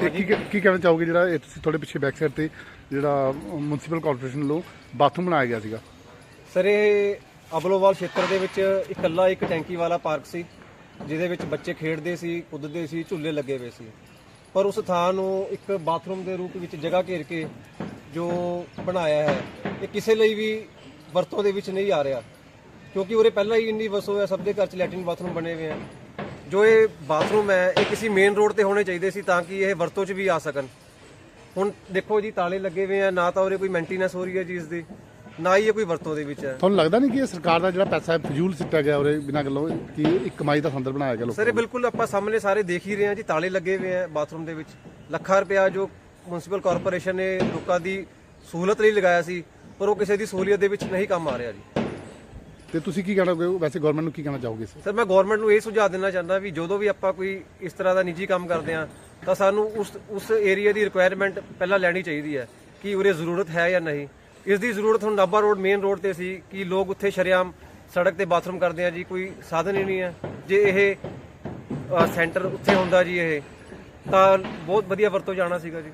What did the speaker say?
ਤੇ ਕੀ ਕੀ ਕਹਿਣਾ ਚਾਹੋਗੇ ਜਿਹੜਾ ਇਹ ਤੁਸੀਂ ਤੁਹਾਡੇ ਪਿੱਛੇ ਬੈਕ ਸਾਈਡ ਤੇ ਜਿਹੜਾ ਮਿਊਨਿਸਪਲ ਕਾਰਪੋਰੇਸ਼ਨ ਵੱਲੋਂ ਬਾਥਰੂਮ ਬਣਾਇਆ ਗਿਆ ਸੀਗਾ? ਸਰ ਇਹ ਅਬਲੋਵਾਲ ਖੇਤਰ ਦੇ ਵਿੱਚ ਇਕੱਲਾ ਇੱਕ ਟੈਂਕੀ ਵਾਲਾ ਪਾਰਕ ਸੀ, ਜਿਹਦੇ ਵਿੱਚ ਬੱਚੇ ਖੇਡਦੇ ਸੀ, ਕੁੱਦਦੇ ਸੀ, ਝੂਲੇ ਲੱਗੇ ਹੋਏ ਸੀ। ਪਰ ਉਸ ਥਾਂ ਨੂੰ ਇੱਕ ਬਾਥਰੂਮ ਦੇ ਰੂਪ ਵਿੱਚ ਜਗ੍ਹਾ ਘੇਰ ਕੇ ਜੋ ਬਣਾਇਆ ਹੈ, ਇਹ ਕਿਸੇ ਲਈ ਵੀ ਵਰਤੋਂ ਦੇ ਵਿੱਚ ਨਹੀਂ ਆ ਰਿਹਾ। ਕਿਉਂਕਿ ਉਰੇ ਪਹਿਲਾਂ ਹੀ ਇੰਨੀ ਵਸੋ ਹੈ, ਸਭ ਦੇ ਘਰ 'ਚ ਲੈਟਰਿਨ ਬਾਥਰੂਮ ਬਣੇ ਹੋਏ ਆ। ਜੋ ਇਹ ਬਾਥਰੂਮ ਹੈ ਇਹ ਕਿਸੇ ਮੇਨ ਰੋਡ ਤੇ ਹੋਣੇ ਚਾਹੀਦੇ ਸੀ ਤਾਂ ਕਿ ਇਹ ਵਰਤੋਂ 'ਚ ਵੀ ਆ ਸਕਣ। ਹੁਣ ਦੇਖੋ ਜੀ ਤਾਲੇ ਲੱਗੇ ਹੋਏ ਆ ਨਾ ਤਾਂ ਉਰੇ ਕੋਈ ਮੇਨਟੇਨੈਂਸ ਹੋ ਰਹੀ ਹੈ ਚੀਜ਼ ਦੀ ਨਾ ਹੀ ਇਹ ਕੋਈ ਵਰਤੋਂ ਦੇ ਵਿੱਚ ਹੈ। ਤੁਹਾਨੂੰ ਲੱਗਦਾ ਨਹੀਂ ਕਿ ਇਹ ਸਰਕਾਰ ਦਾ ਜਿਹੜਾ ਪੈਸਾ ਹੈ ਫਜ਼ੂਲ ਸਿੱਟਿਆ ਗਿਆ ਉਰੇ ਬਿਨਾਂ ਗੱਲੋਂ ਕਿ ਇੱਕ ਕਮਾਈ ਦਾ ਸੰਦਰ ਬਣਾਇਆ ਗਿਆ ਲੋਕਾਂ ਸਰ ਇਹ ਬਿਲਕੁਲ ਆਪਾਂ ਸਾਹਮਣੇ ਸਾਰੇ ਦੇਖ ਹੀ ਰਹੇ ਹਾਂ ਜੀ ਤਾਲੇ ਲੱਗੇ ਹੋਏ ਆ ਬਾਥਰੂਮ ਦੇ ਵਿੱਚ। ਲੱਖਾਂ ਰੁਪਇਆ ਜੋ ਮਿਊਨਿਸਪਲ ਕਾਰਪੋਰੇਸ਼ਨ ਨੇ ਲੋਕਾਂ ਦੀ ਸਹੂਲਤ ਲਈ ਲਗਾਇਆ ਸੀ ਪਰ ਉਹ ਕਿਸੇ ਦੀ ਸਹੂਲੀਅਤ ਦੇ ਵਿੱਚ ਨਹੀਂ ਕੰਮ ਆ ਰਿਹਾ ਜੀ। ਤੇ ਤੁਸੀਂ ਕੀ ਕਹਿਣਾ ਚਾਹੋਗੇ? ਵੈਸੇ ਗਵਰਨਮੈਂਟ ਨੂੰ ਕੀ ਕਹਿਣਾ ਚਾਹੋਗੇ ਇਸ ਸਰ, ਮੈਂ ਗਵਰਨਮੈਂਟ ਨੂੰ ਇਹ ਸੁਝਾਅ ਦੇਣਾ ਚਾਹੁੰਦਾ ਵੀ ਜਦੋਂ ਵੀ ਆਪਾਂ ਕੋਈ ਇਸ ਤਰ੍ਹਾਂ ਦਾ ਨਿੱਜੀ ਕੰਮ ਕਰਦੇ ਹਾਂ, ਤਾਂ ਸਾਨੂੰ ਉਸ ਉਸ ਏਰੀਆ ਦੀ ਰਿਕੁਆਇਰਮੈਂਟ ਪਹਿਲਾਂ ਲੈਣੀ ਚਾਹੀਦੀ ਹੈ ਕਿ ਉਰੇ ਜ਼ਰੂਰਤ ਹੈ ਜਾਂ ਨਹੀਂ। ਇਸ ਦੀ ਜ਼ਰੂਰਤ ਹੁਣ ਨਾਭਾ ਰੋਡ ਮੇਨ ਰੋਡ ਤੇ ਸੀ ਕਿ ਲੋਕ ਉੱਥੇ ਸ਼ਰੇਆਮ ਸੜਕ ਤੇ ਬਾਥਰੂਮ ਕਰਦੇ ਆ ਜੀ, ਕੋਈ ਸਾਧਨ ਹੀ ਨਹੀਂ ਹੈ। ਜੇ ਇਹ ਸੈਂਟਰ ਉੱਥੇ ਹੁੰਦਾ ਜੀ ਇਹ, ਤਾਂ ਬਹੁਤ ਵਧੀਆ ਵਰਤੋਂ ਜਾਣਾ ਸੀਗਾ ਜੀ।